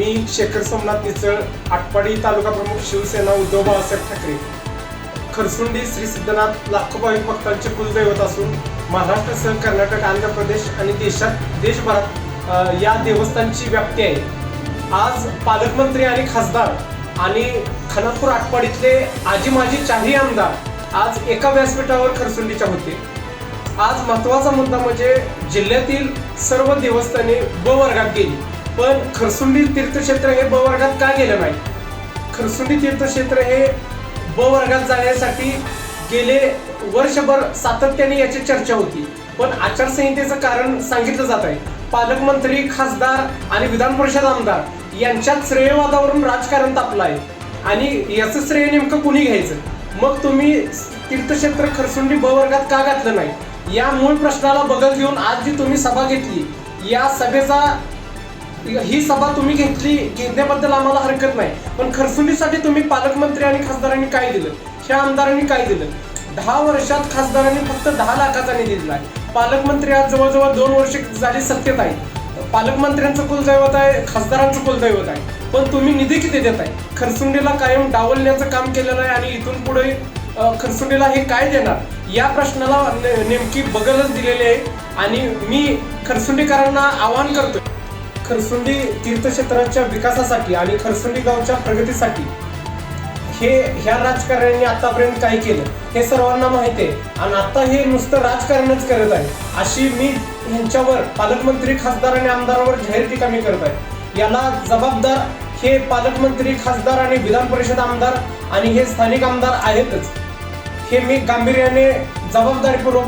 मी शेखर सोमनाथ निचळ आटपाडी तालुका प्रमुख शिवसेना उद्धव बाळासाहेब ठाकरे. खरसुंडी श्री सिद्धनाथ लाखो भाविक भक्तांचे कुलदैवत असून महाराष्ट्रासह कर्नाटक आंध्र प्रदेश आणि देशात देशभरात या देवस्थानची व्याप्ती आहे. आज पालकमंत्री आणि खासदार आणि खानापूर आटपाडीतले आजी माजी चारही आमदार आज एका व्यासपीठावर खरसुंडीच्या होते. आज महत्त्वाचा मुद्दा म्हणजे जिल्ह्यातील सर्व देवस्थाने ब वर्गात गेली. पण खरसुंडी तीर्थक्षेत्र हे ब वर्गात का गेलं नाही? खरसुंडी तीर्थक्षेत्र हे ब वर्गात जाण्यासाठी गेले वर्षभर सातत्याने याची चर्चा होती. पण आचारसंहितेचं कारण सांगितलं जात आहे. पालकमंत्री खासदार आणि विधान परिषद आमदार यांच्यात श्रेयवादावरून राजकारण तापलं आहे. आणि याचं श्रेय नेमकं कुणी घ्यायचं? मग तुम्ही तीर्थक्षेत्र खरसुंडी ब वर्गात का घातलं नाही? या मूळ प्रश्नाला बगल घेऊन आज जी तुम्ही सभा घेतली या सभेचा ही सभा तुम्ही घेतली घेतल्याबद्दल आम्हाला हरकत नाही. पण खरसुलीसाठी तुम्ही पालकमंत्री आणि खासदारांनी काय दिलं? ह्या आमदारांनी काय दिलं? दहा वर्षात खासदारांनी फक्त दहा लाखाचा निधी दिला आहे. पालकमंत्री आज जवळजवळ दोन वर्ष झाली सत्तेत आहे पालकमंत्र्यांचं कुलदैवत आहे खासदारांचं कुलदैवत आहे. पण तुम्ही निधी किती देत आहे खरसुंडीला कायम डावलण्याचं काम केलेलं आहे आणि इथून पुढे खरसुंडीला हे काय देणार? या प्रश्नाला नेमकी बगलच दिलेली आहे. आणि मी खरसुंडीकरांना आवाहन करतोय. खरसुंडी तीर्थक्षेत्राच्या विकासासाठी आणि खरसुंडी गावच्या प्रगतीसाठी हे ह्या राजकारण्यांनी आतापर्यंत काय केलं हे सर्वांना माहिती आहे. आणि आता हे नुसतं राजकारणच करत आहे. अशी मी ह्यांच्यावर पालकमंत्री खासदार आणि आमदारांवर जाहीर टीका मी करत आहे. याला जबाबदार हे पालकमंत्री खासदार आणि विधान परिषद आमदार आणि हे स्थानिक आमदार आहेतच. हे मी गांभीर्याने जबाबदारीपूर्वक